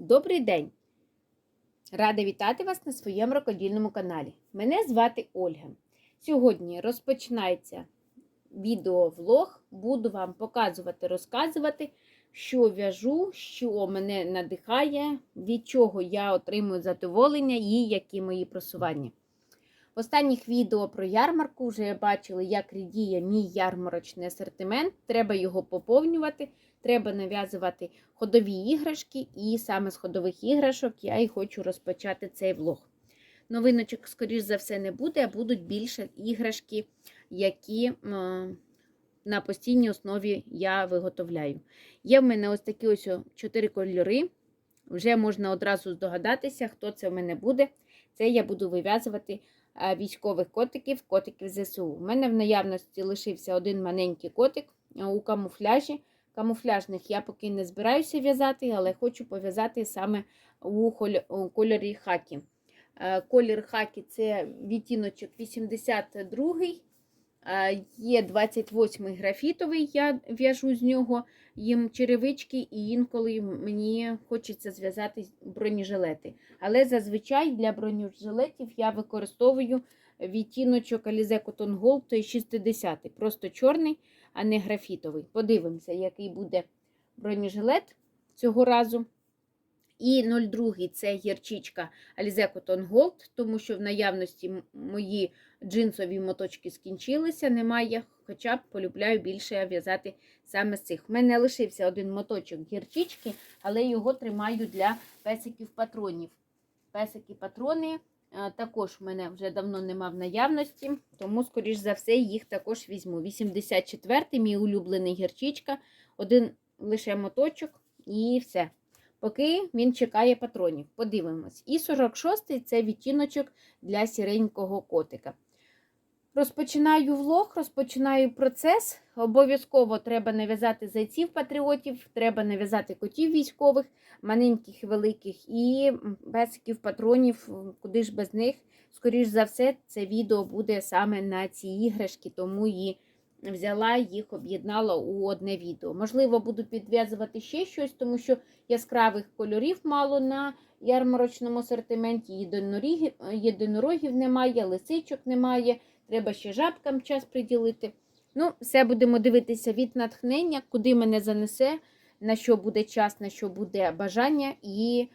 Добрий день! Рада вітати вас на своєму рукодільному каналі. Мене звати Ольга. Сьогодні розпочинається відеовлог. Буду вам показувати, розказувати, що в'яжу, що мене надихає, від чого я отримую задоволення і які мої просування. В останніх відео про ярмарку вже бачили, як рідіє мій ярмарочний асортимент. Треба його поповнювати, треба нав'язувати ходові іграшки, і саме з ходових іграшок я і хочу розпочати цей влог. Новиночок, скоріш за все, не буде, а будуть більше іграшки, які е, на постійній основі я виготовляю. Є в мене ось такі ось чотири кольори. Вже можна одразу здогадатися, хто це в мене буде. Це я буду вив'язувати військових котиків, котиків ЗСУ. У мене в наявності лишився один маленький котик у камуфляжі. Камуфляжних я поки не збираюся в'язати, але хочу пов'язати саме у кольорі хакі. Колір хакі це відтіночок 82 Є 28-й графітовий, я в'яжу з нього їм черевички, і інколи мені хочеться зв'язати бронежилети. Але зазвичай для бронежилетів я використовую відтіночок Alize Cotton Gold, той 60-й, просто чорний, а не графітовий. Подивимося, який буде бронежилет цього разу. І 0,2 це гірчичка Alize Cotton Gold, тому що в наявності мої джинсові моточки скінчилися, немає, хоча б полюбляю більше в'язати саме з цих. У мене лишився один моточок гірчички, але його тримаю для песиків патронів. Патрони також в мене вже давно нема в наявності, тому, скоріш за все, їх також візьму. 84-й мій улюблений гірчичка, один лише моточок і все поки він чекає патронів. Подивимось. І 46-й це відтіночок для сіренького котика. Розпочинаю влог, розпочинаю процес. Обов'язково треба нав'язати зайців патріотів, треба нав'язати котів військових, маленьких, великих, і песиків, патронів, куди ж без них. Скоріш за все, це відео буде саме на ці іграшки, тому і взяла їх, об'єднала у одне відео. Можливо, буду підв'язувати ще щось, тому що яскравих кольорів мало на ярмарочному асортименті. Єдинорогів немає, лисичок немає. Треба ще жабкам час приділити. Ну, все будемо дивитися від натхнення, куди мене занесе, на що буде час, на що буде бажання. І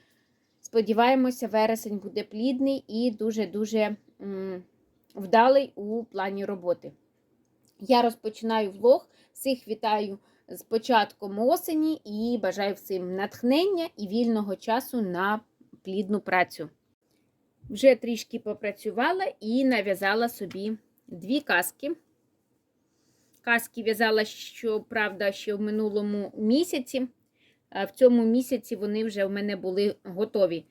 сподіваємося, вересень буде плідний і дуже-дуже вдалий у плані роботи. Я розпочинаю влог. Всіх вітаю з початком осені і бажаю всім натхнення і вільного часу на плідну працю. Вже трішки попрацювала і нав'язала собі дві каски. Каски в'язала, щоправда, ще в минулому місяці. В цьому місяці вони вже в мене були готові.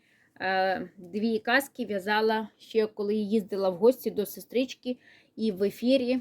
Дві каски в'язала ще коли їздила в гості до сестрички і в ефірі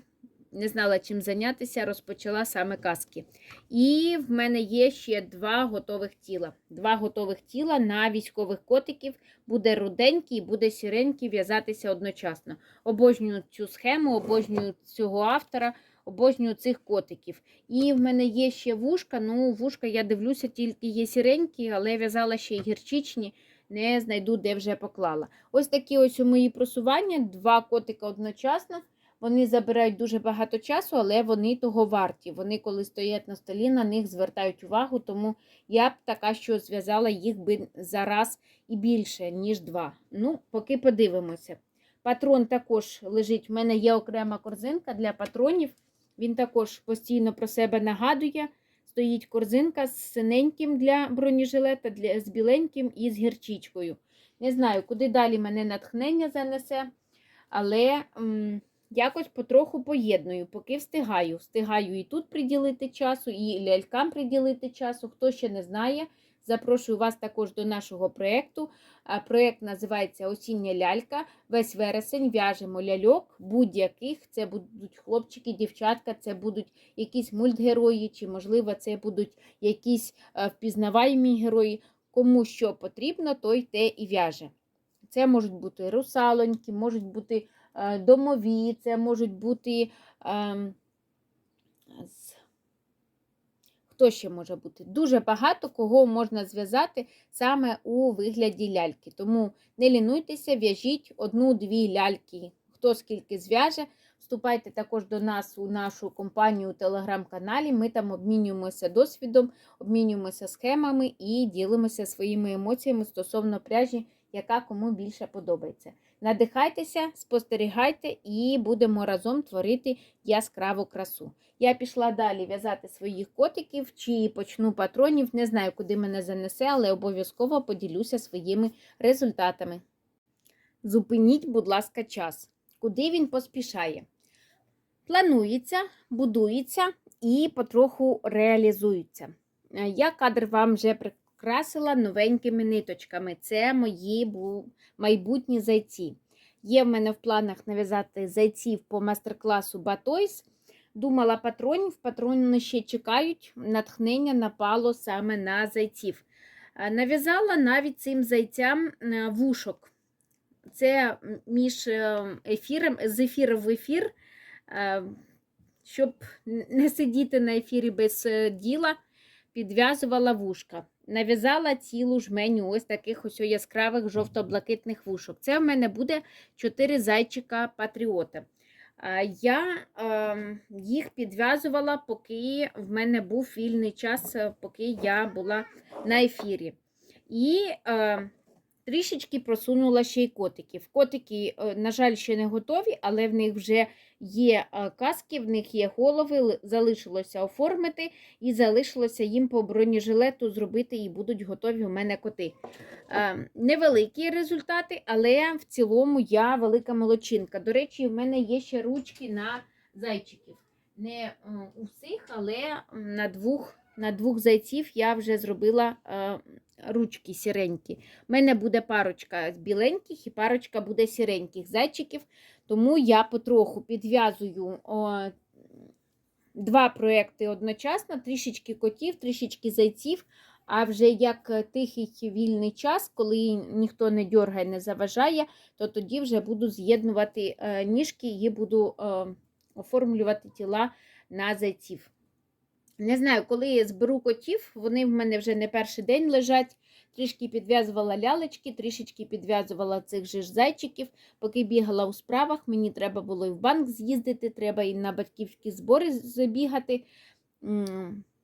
не знала, чим зайнятися, розпочала саме казки. І в мене є ще два готових тіла. Два готових тіла на військових котиків. Буде руденький і буде сіренький в'язатися одночасно. Обожнюю цю схему, обожнюю цього автора. Обожнюю цих котиків. І в мене є ще вушка. Ну, вушка, я дивлюся, тільки є сіренькі, але в'язала ще й гірчичні, не знайду, де вже поклала. Ось такі ось у мої просування: два котика одночасно. Вони забирають дуже багато часу, але вони того варті. Вони, коли стоять на столі, на них звертають увагу, тому я б така, що зв'язала їх би зараз і більше, ніж два. Ну, поки подивимося. Патрон також лежить. У мене є окрема корзинка для патронів. Він також постійно про себе нагадує. Стоїть корзинка з синеньким для бронежилета, для, з біленьким і з гірчичкою. Не знаю, куди далі мене натхнення занесе, але. М якось потроху поєдную, поки встигаю. Встигаю і тут приділити часу, і лялькам приділити часу. Хто ще не знає, запрошую вас також до нашого проєкту. Проєкт називається Осіння лялька. Весь вересень в'яжемо ляльок, будь-яких. Це будуть хлопчики, дівчатка, це будуть якісь мультгерої, чи, можливо, це будуть якісь впізнаваємі герої. Кому що потрібно, той те і в'яже. Це можуть бути русалоньки, можуть бути. Е, домові, це можуть бути ем, Хто ще може бути? Дуже багато кого можна зв'язати саме у вигляді ляльки. Тому не лінуйтеся, в'яжіть одну-дві ляльки, хто скільки зв'яже. Вступайте також до нас у нашу компанію у телеграм-каналі. Ми там обмінюємося досвідом, обмінюємося схемами і ділимося своїми емоціями стосовно пряжі, яка кому більше подобається. Надихайтеся, спостерігайте і будемо разом творити яскраву красу. Я пішла далі в'язати своїх котиків чи почну патронів. Не знаю, куди мене занесе, але обов'язково поділюся своїми результатами. Зупиніть, будь ласка, час. Куди він поспішає? Планується, будується і потроху реалізується. Е, Я кадр вам вже прикрасила новенькими ниточками. Це мої майбутні зайці. Є в мене в планах нав'язати зайців по майстер-класу Батойс. Думала патронів, патрони ще чекають. Натхнення напало саме на зайців. Е, Нав'язала навіть цим зайцям е, вушок. Це між е, ефіром, з ефіру в ефір, щоб не сидіти на ефірі без діла, підв'язувала вушка. Нав'язала цілу жменю ось таких ось яскравих жовто-блакитних вушок. Це в мене буде 4 зайчика патріота. Я е, їх підв'язувала, поки в мене був вільний час, поки я була на ефірі. І е, трішечки просунула ще й котиків. Котики, е, на жаль, ще не готові, але в них вже є е, каски, в них є голови, залишилося оформити і залишилося їм по бронежилету зробити, і будуть готові у мене коти. Е, Невеликі результати, але в цілому я велика молодчинка. До речі, в мене є ще ручки на зайчиків. Не у всіх, але на двох, на двох зайців я вже зробила ручки сіренькі. У мене буде парочка біленьких і парочка буде сіреньких зайчиків, тому я потроху підв'язую два проекти одночасно, трішечки котів, трішечки зайців. А вже як тихий вільний час, коли ніхто не дьоргає, не заважає, то тоді вже буду з'єднувати е, ніжки і буду е, оформлювати тіла на зайців. Не знаю, коли я зберу котів, вони в мене вже не перший день лежать. Трішки підв'язувала лялечки, трішечки підв'язувала цих же ж зайчиків. Поки бігала у справах, мені треба було і в банк з'їздити, треба і на батьківські збори забігати.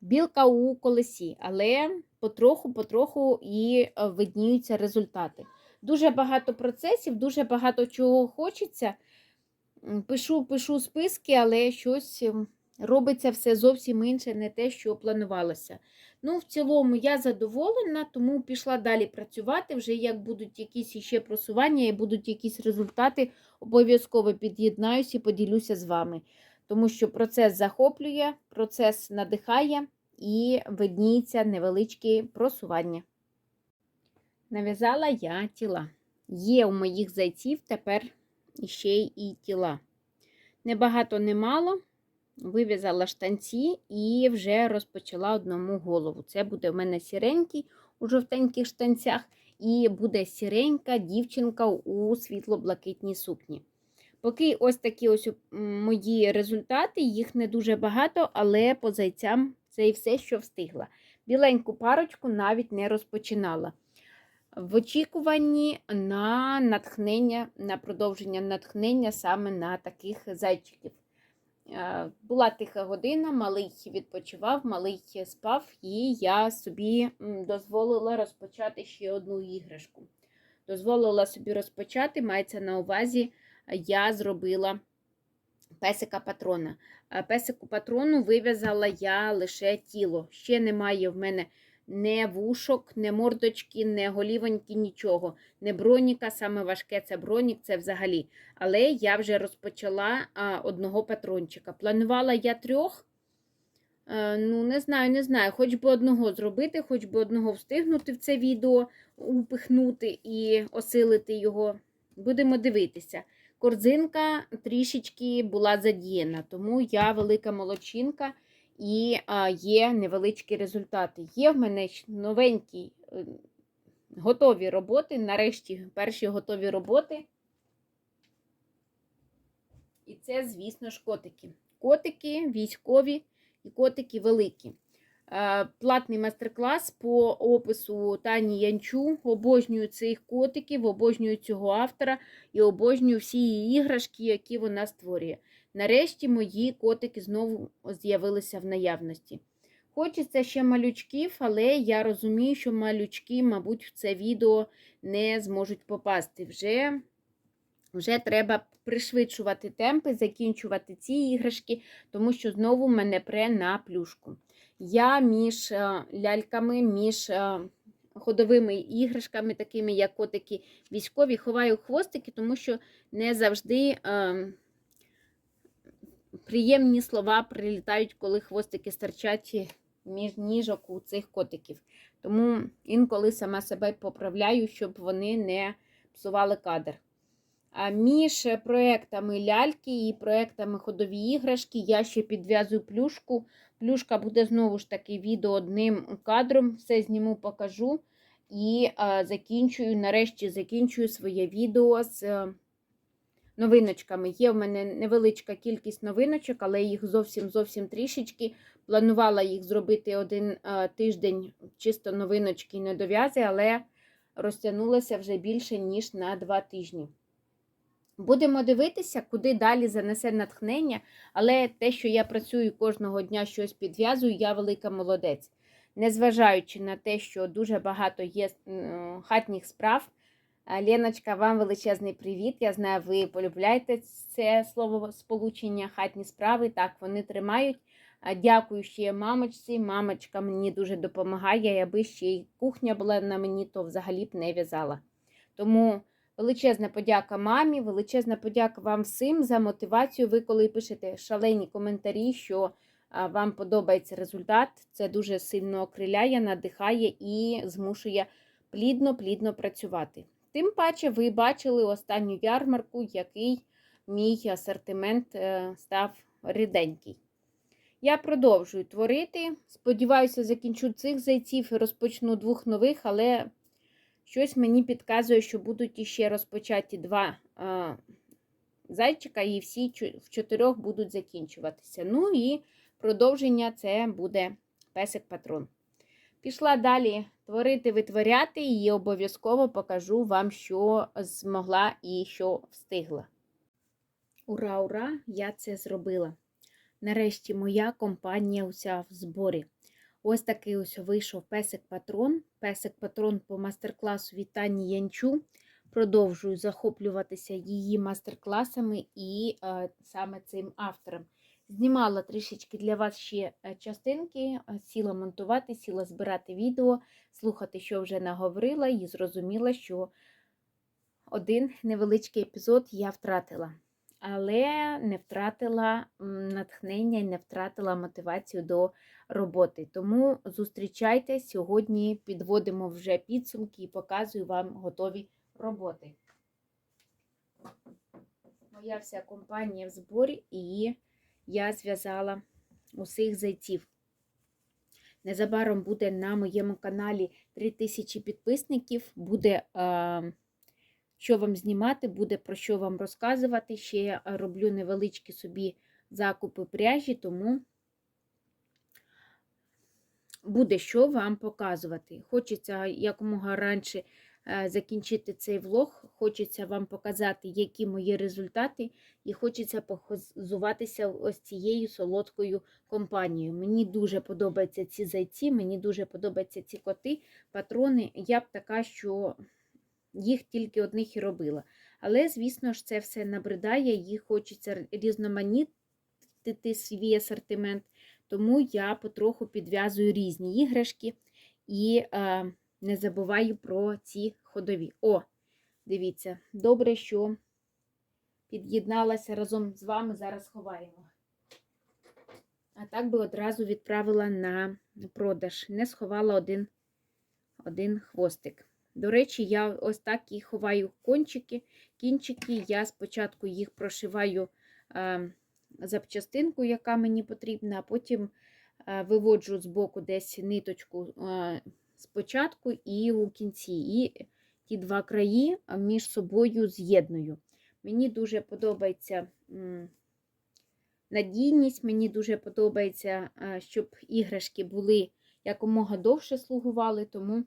Білка у колесі, але потроху-потроху і е, видніються результати. Дуже багато процесів, дуже багато чого хочеться. Пишу, пишу списки, але щось робиться все зовсім інше, не те, що планувалося. Ну, в цілому я задоволена, тому пішла далі працювати. Вже як будуть якісь іще просування і будуть якісь результати, обов'язково під'єднаюся і поділюся з вами. Тому що процес захоплює, процес надихає і видніється невеличкі просування. Нав'язала я тіла. Є у моїх зайців тепер іще і тіла. Небагато, немало. Вив'язала штанці і вже розпочала одному голову. Це буде в мене сіренький у жовтеньких штанцях, і буде сіренька дівчинка у світло-блакитній сукні. Поки ось такі ось мої результати, їх не дуже багато, але по зайцям це і все, що встигла. Біленьку парочку навіть не розпочинала. В очікуванні на натхнення, на продовження натхнення саме на таких зайчиків. Е, Була тиха година, малий відпочивав, малий спав, і я собі дозволила розпочати ще одну іграшку. Дозволила собі розпочати, мається на увазі, я зробила песика патрона. Е, Песику патрону вив'язала я лише тіло. Ще немає в мене не вушок, не мордочки, не голівоньки, нічого. Не броніка, саме важке це бронік, це взагалі. Але я вже розпочала одного патрончика. Планувала я трьох. Е, ну, не знаю, не знаю. Хоч би одного зробити, хоч би одного встигнути в це відео, упихнути і осилити його. Будемо дивитися. Корзинка трішечки була задіяна, тому я велика молодчинка і є невеличкі результати. Є в мене новенькі е, готові роботи. Нарешті перші готові роботи. І це, звісно ж, котики. Котики військові і котики великі. е, платний майстер-клас по опису Тані Янчу. Обожнюю цих котиків, обожнюю цього автора і обожнюю всі її іграшки, які вона створює. Нарешті мої котики знову з'явилися в наявності. Хочеться ще малючків, але я розумію, що малючки, мабуть, в це відео не зможуть попасти. Вже, вже треба пришвидшувати темпи, закінчувати ці іграшки, тому що знову мене пре на плюшку. Я між е, ляльками, між е, ходовими іграшками, такими як котики військові, ховаю хвостики, тому що не завжди. Е, Приємні слова прилітають, коли хвостики стирчать між ніжок у цих котиків. Тому інколи сама себе поправляю, щоб вони не псували кадр. А між проектами ляльки і проектами ходові іграшки я ще підв'язую плюшку. Плюшка буде знову ж таки відео одним кадром. Все зніму, покажу. І а, закінчую, нарешті закінчую своє відео з е, новиночками. Є в мене невеличка кількість новиночок, але їх зовсім зовсім трішечки. Планувала їх зробити один а, тиждень чисто новиночки не дов'язи, але розтягнулося вже більше, ніж на два тижні. Будемо дивитися, куди далі занесе натхнення, але те, що я працюю кожного дня щось підв'язую, я велика молодець. Незважаючи на те, що дуже багато є хатніх справ. Леночка, вам величезний привіт. Я знаю, ви полюбляєте це слово сполучення хатні справи. Так, вони тримають. Дякую ще мамочці. Мамочка мені дуже допомагає. Аби ще й кухня була на мені, то взагалі б не в'язала. Тому величезна подяка мамі, величезна подяка вам всім за мотивацію. Ви коли пишете шалені коментарі, що вам подобається результат, це дуже сильно окриляє, надихає і змушує плідно-плідно працювати. Тим паче, ви бачили останню ярмарку, який мій асортимент е, став ріденький. Я продовжую творити. Сподіваюся, закінчу цих зайців і розпочну двох нових, але щось мені підказує, що будуть іще розпочаті два е, зайчика, і всі в чотирьох будуть закінчуватися. Ну і продовження це буде песик-патрон. Пішла далі творити, витворяти і обов'язково покажу вам, що змогла і що встигла. Ура, ура! Я це зробила. Нарешті моя компанія уся в зборі. Ось такий ось вийшов песик-патрон. Песик-патрон по майстер-класу від Тані Янчу. Продовжую захоплюватися її майстер-класами і е, саме цим автором. Знімала трішечки для вас ще е, частинки, е, сіла монтувати, сіла збирати відео, слухати, що вже наговорила, і зрозуміла, що один невеличкий епізод я втратила. Але не втратила натхнення не втратила мотивацію до роботи. Тому зустрічайте сьогодні, підводимо вже підсумки і показую вам готові роботи. Моя вся компанія в зборі і я зв'язала усіх зайців. Незабаром буде на моєму каналі 3000 підписників. Буде е, що вам знімати, буде про що вам розказувати. Ще я роблю невеличкі собі закупи пряжі, тому буде що вам показувати. Хочеться якомога раніше закінчити цей влог, хочеться вам показати, які мої результати, і хочеться похизуватися ось цією солодкою компанією. Мені дуже подобаються ці зайці, мені дуже подобаються ці коти, патрони. Я б така, що їх тільки одних і робила. Але, звісно ж, це все набридає, їх хочеться різноманітити свій асортимент, тому я потроху підв'язую різні іграшки і е, не забуваю про ці ходові. О, дивіться, добре, що під'єдналася разом з вами, зараз ховаємо. А так би одразу відправила на продаж. Не сховала один, один хвостик. До речі, я ось так і ховаю кончики, кінчики. Я спочатку їх прошиваю е, запчастинку, яка мені потрібна, а потім е, виводжу з боку десь ниточку е, спочатку і у кінці. І ті два краї між собою з'єдную. Мені дуже подобається надійність, мені дуже подобається, щоб іграшки були якомога довше слугували, тому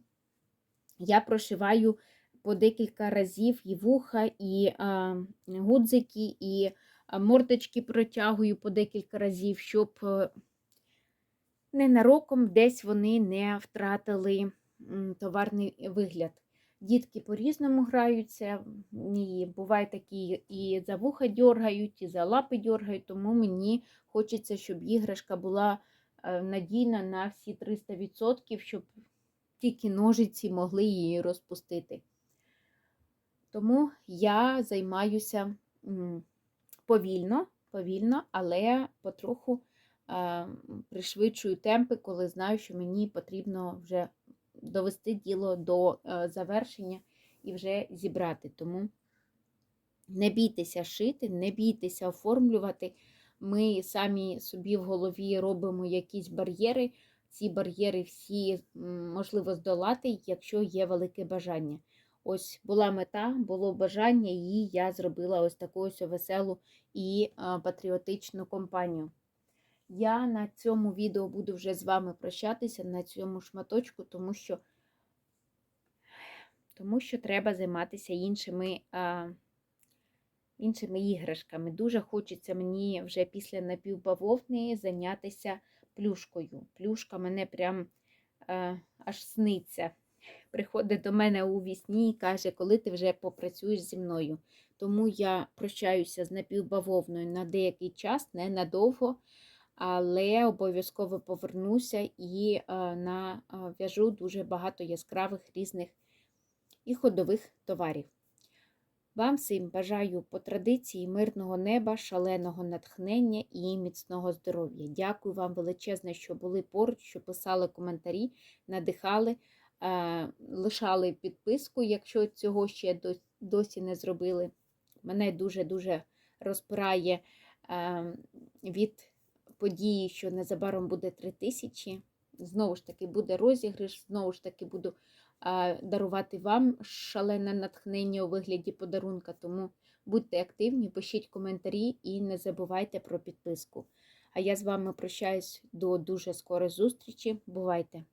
я прошиваю по декілька разів і вуха, і гудзики, і мордочки протягую по декілька разів, щоб е, ненароком десь вони не втратили товарний вигляд. Дітки по-різному граються, і буває такі і за вуха дьоргають, і за лапи дьоргають, тому мені хочеться, щоб іграшка була е, надійна на всі 300%, щоб тільки ножиці могли її розпустити. Тому я займаюся повільно, повільно, але потроху пришвидшую темпи, коли знаю, що мені потрібно вже довести діло до е, завершення і вже зібрати. Тому не бійтеся шити, не бійтеся оформлювати. Ми самі собі в голові робимо якісь бар'єри. Ці бар'єри всі можливо здолати, якщо є велике бажання. Ось була мета, було бажання, і я зробила ось таку ось веселу і патріотичну компанію. Я на цьому відео буду вже з вами прощатися на цьому шматочку, тому що, тому що треба займатися іншими, а, іншими іграшками. Дуже хочеться мені вже після напівбавовни зайнятися плюшкою. Плюшка мене прям а, аж сниться. Приходить до мене у вісні і каже, коли ти вже попрацюєш зі мною. Тому я прощаюся з напівбавовною на деякий час, не надовго але обов'язково повернуся і е, нав'яжу дуже багато яскравих різних і ходових товарів. Вам всім бажаю по традиції мирного неба, шаленого натхнення і міцного здоров'я. Дякую вам величезне, що були поруч, що писали коментарі, надихали, е, лишали підписку, якщо цього ще досі не зробили. Мене дуже-дуже розпирає е, від події, що незабаром буде 3 тисячі. Знову ж таки, буде розіграш, знову ж таки, буду дарувати вам шалене натхнення у вигляді подарунка. Тому будьте активні, пишіть коментарі і не забувайте про підписку. А я з вами прощаюсь до дуже скорої зустрічі. Бувайте!